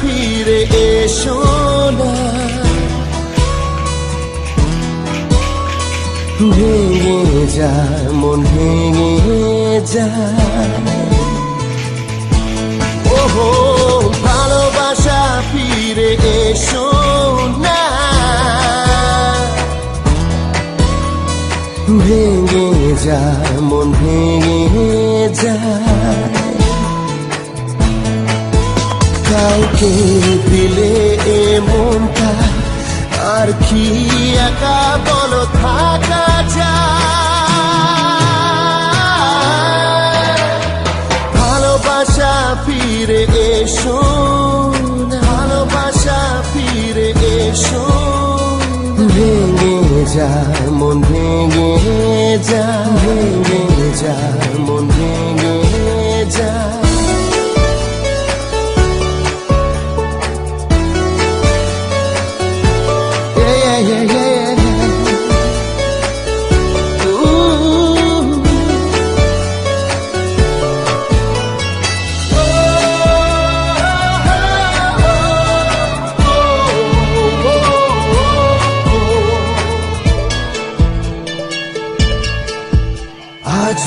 ফিরে এসো না। ভেঙে মন ভেঙে যায় ওহো, ভালোবাসা ফিরে এসো না। ভেঙে যায় মন ভেঙে কাউকে দিলে এ মনটা আর কি একা বলো থাকা যায়। ভালোবাসা ফিরে এসো ভালোবাসা ফিরে এসো ভেঙে যায়, মন ভেঙে যায় ভেঙে যায়, মন ভেঙে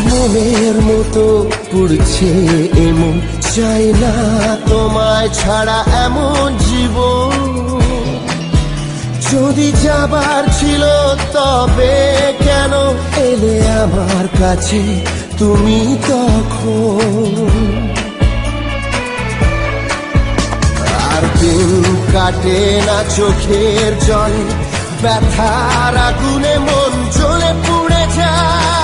মনের মতো পড়ছে এমন চাই না তোমায় ছাড়া এমন জীবন। যদি যাবার ছিল তবে কেন এলে আমার কাছে তুমি তখন? আর দিন কাটে না চোখের জল, ব্যথার আগুনে মন জ্বলে পুড়ে যায়।